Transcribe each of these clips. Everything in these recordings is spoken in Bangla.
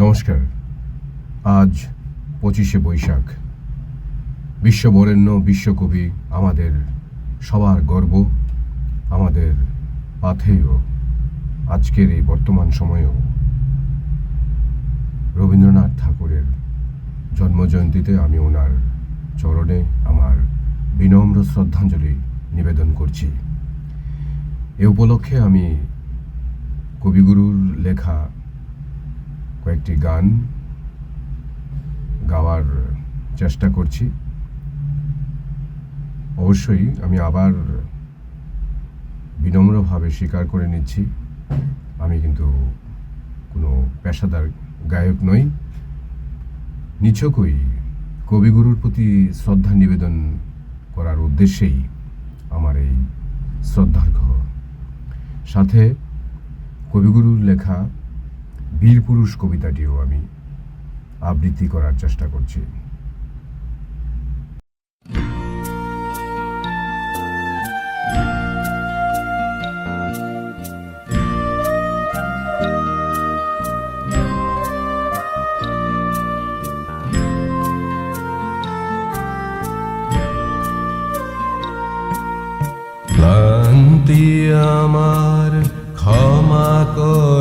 নমস্কার। আজ পঁচিশে বৈশাখ। বিশ্ববরেণ্য বিশ্বকবি আমাদের সবার গর্ব, আমাদের পাথেয় আজকের এই বর্তমান সময়েও। রবীন্দ্রনাথ ঠাকুরের জন্মজয়ন্তীতে আমি ওনার চরণে আমার বিনম্র শ্রদ্ধাঞ্জলি নিবেদন করছি। এ উপলক্ষে আমি কবিগুরুর লেখা কয়েকটি গান গাওয়ার চেষ্টা করছি। অবশ্যই আমি আবার বিনম্রভাবে স্বীকার করে নিচ্ছি, আমি কিন্তু কোনো পেশাদার গায়ক নই। নিছকই কবিগুরুর প্রতি শ্রদ্ধা নিবেদন করার উদ্দেশ্যেই আমার এই শ্রদ্ধার্ঘ সাথে কবিগুরুর লেখা বীর পুরুষ কবিতাটিও আমি আবৃত্তি করার চেষ্টা করছি। আমার ক্ষমা করো।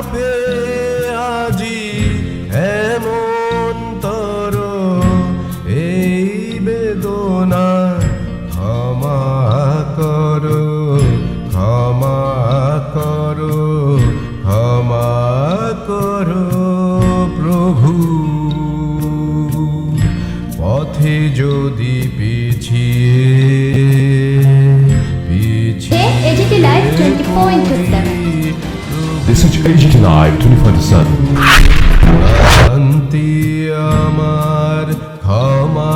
up is AGT Live 24 শান্তি আমার ক্ষমা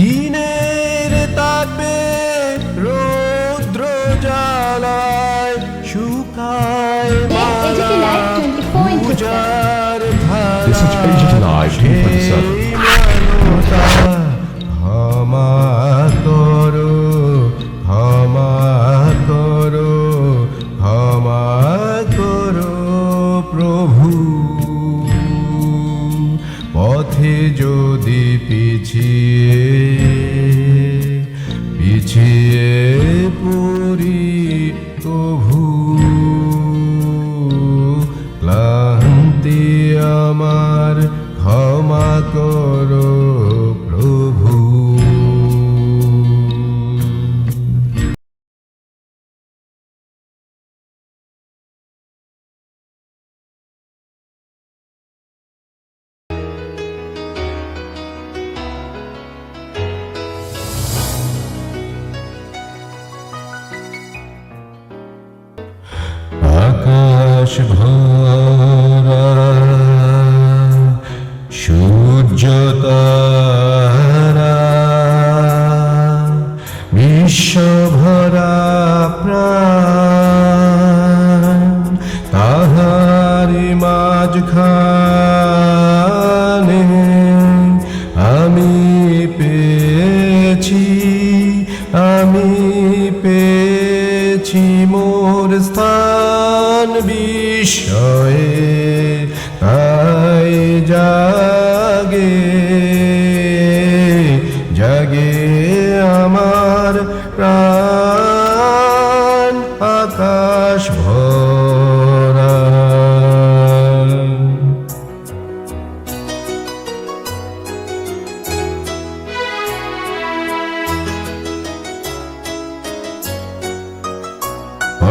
你呢？আকাশ ভরা সূর্য বিশ্ব ভরা প্রাণ তাহারি মাঝখানে আমি পেয়েছি আমি পেয়েছি মোর স্থান। বিষয়ে তাই জাগে।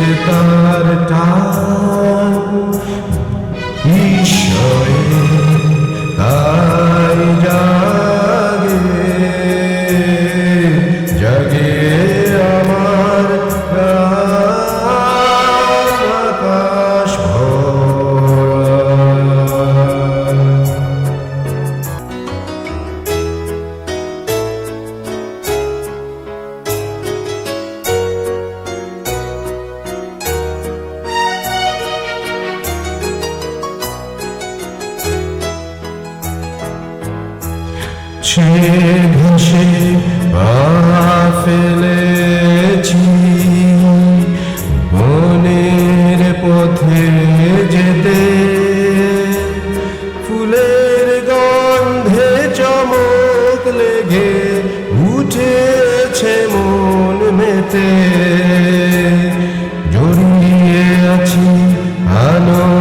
রয়েছে তার টান। ঈশ্বরে তাই যায় সে ভেসে ফেলেছি পথে যেতে ফুলের গন্ধে লেগে উঠেছে মন মেতে। জড়িয়ে আছি আনন্দ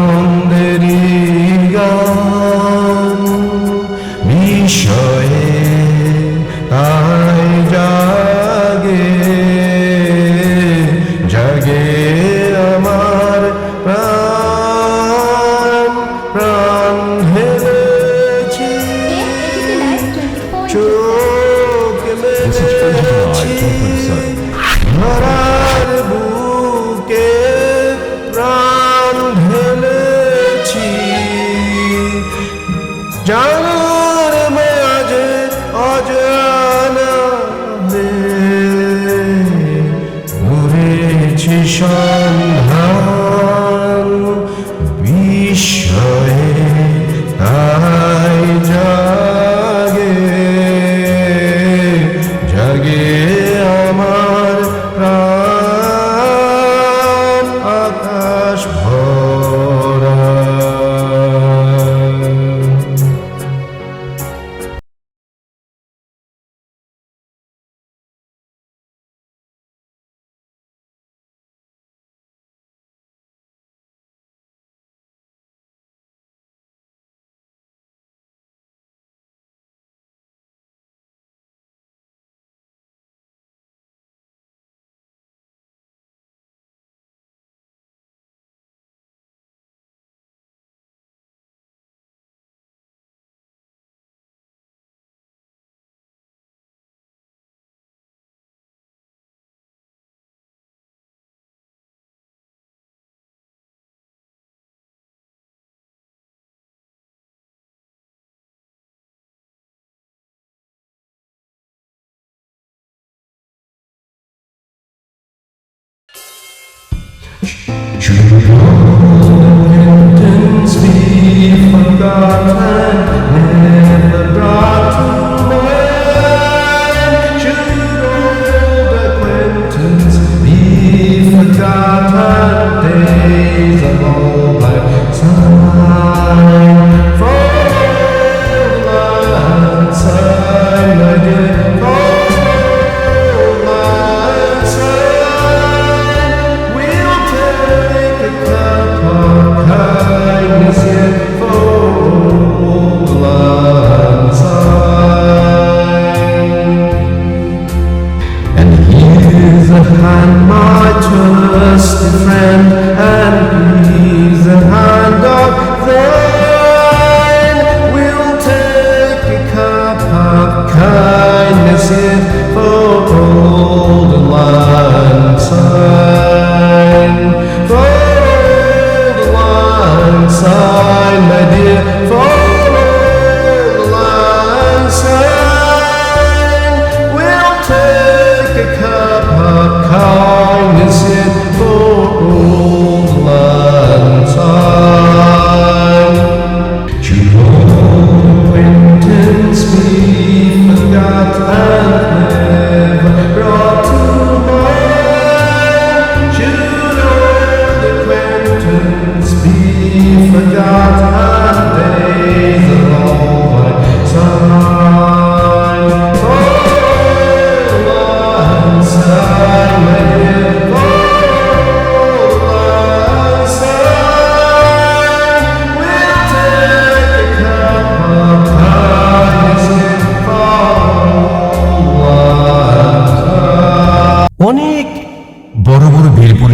show.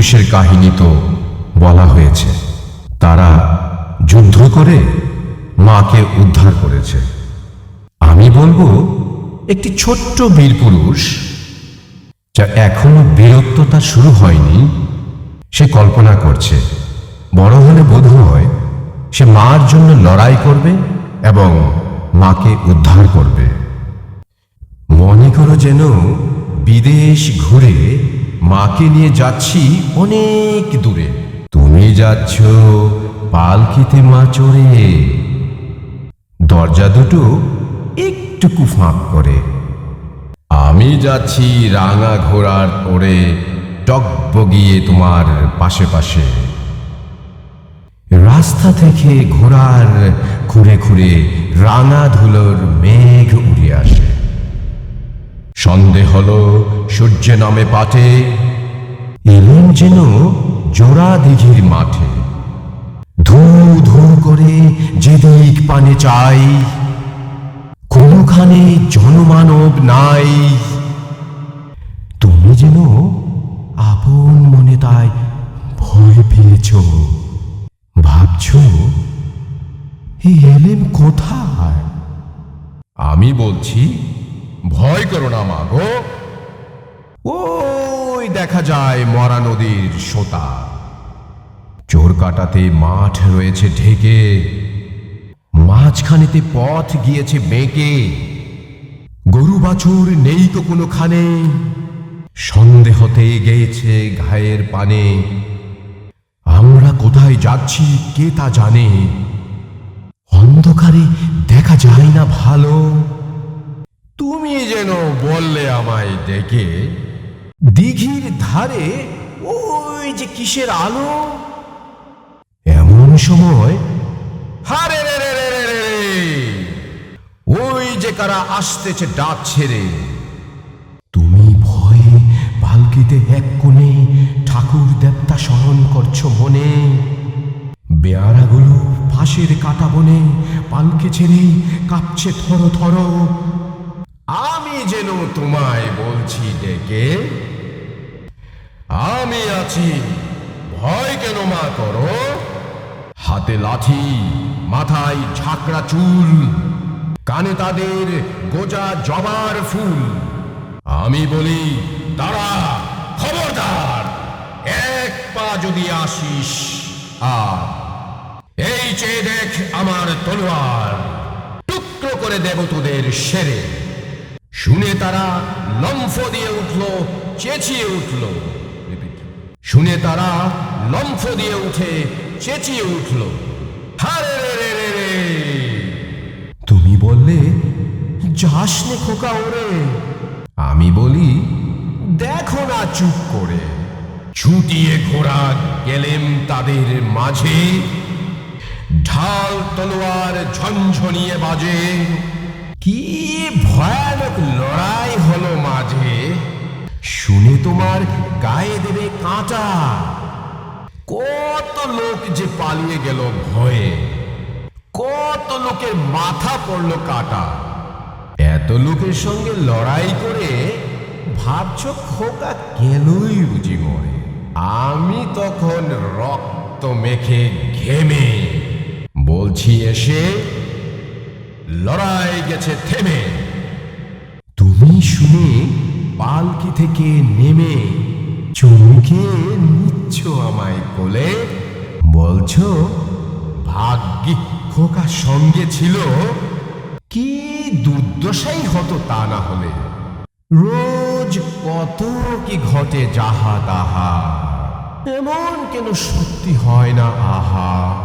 পুরুষের কাহিনী তো বলা হয়েছে। তারা যুদ্ধ করে মাকে উদ্ধার করেছে। আমি বলব, একটি ছোট্ট বীর পুরুষ যা এখনও বীরত্ব তার শুরু হয়নি, সে কল্পনা করছে। বড় হলে বোধ হয়, সে মার জন্য লড়াই করবে এবং মাকে উদ্ধার করবে। মনে করো যেন বিদেশ ঘুরে মাকে নিয়ে যাচ্ছি অনেক দূরে। তুমি যাচ্ছ পালকিতে মা চড়ে। দরজা দুটো একটুকু ফাঁক করে। আমি যাচ্ছি রাঙা ঘোড়ার পরে ওড়ে টকবগিয়ে তোমার পাশে পাশে। রাস্তা থেকে ঘোড়ার খুঁড়ে খুঁড়ে রাঙা ধুলোর মেঘ উড়ে আসে। সন্ধে হল, সূর্য নামে পাটে এলেন যেন জোড়া দিঘির মাঠে। ধু ধু করে যেদিক পানে চাই, কোনোখানে জনমানব নাই। তুমি যেন আপন মনে তাই ভয় পেয়েছ। ভাবছ, এই এলেম কোথায়? আমি বলছি ভয় করো না মা গো। ওই দেখা যায় মরা নদীর সোতা। চোর কাটাতে মাঠ রয়েছে ঢেকে। মাঝখানেতে পথ গিয়েছে বেঁকে। গরু বাছুর নেই তো কোনোখানে। সন্দেহতে গেছে ঘায়ের পানে। আমরা কোথায় যাচ্ছি কে তা জানে। অন্ধকারে দেখা যায় না ভালো। তুমি যেন বললে আমায় ডেকে দিঘির ধারে ওই যে কিসের আলো? এমন সময়, হারে রে রে রে রে রে রে। ওই যে কারা আসতেছে ডাক ছেড়ে। তুমি ভয়ে পালকিতে এক কোণে ঠাকুর দেবতা স্মরণ করছ মনে। বেয়ারাগুলো ফাঁসের কাটা বনে পালকে ছেড়ে কাঁপছে থর থর। আমি যেন তোমায় বলছি, ডেকে। আমি আছি। ভয় কেন মা করো? হাতে লাঠি, মাথায় ঝাঁকড়া চুল, কানে তাদের গোজা জবার ফুল। আমি বলি, দাঁড়া, খবরদার, এক পা যদি আসিস, আর এই চেয়ে দেখ আমার তলোয়ার। টুকরো করে দেব তোদের সেরে। শুনে তারা লম্ফ দিয়ে উঠল, চেঁচিয়ে উঠল। শুনে তারা লম্ফ দিয়ে উঠে, চেঁচিয়ে উঠল। রে। তুমি বললে, যাস নে খোকা ওরে। আমি বলি, দেখো না চুপ করে। ছুটিয়ে ঘোড়া গেলেম তাদের মাঝে। ঢাল তলোয়ার ঝনঝনিয়ে বাজে। কি ভয়ানক লড়াই হলো মাঝে? শুনে তোমার গায়ে দেবে কাঁটা কত লোক যে পালিয়ে গেল ভয়ে। কত লোকের মাথা পড়ল কাটা। এত লোকের সঙ্গে লড়াই করে ভাবছ খোকা গেলই বুঝি মরে আমি তখন রক্ত মেখে ঘেমে। বলছি এসে লড়াই গেছে থেমে। তুমি শুনে পালকি থেকে নেমে চমকে নিচ্ছ আমায় কোলে। বলছো, ভাগ্যি খোকা সঙ্গে ছিল। কি দুর্দশাই হতো তা না হলে। রোজ কত কি ঘটে যাহা তাহা। এমন কেন সত্যি হয় না আহা।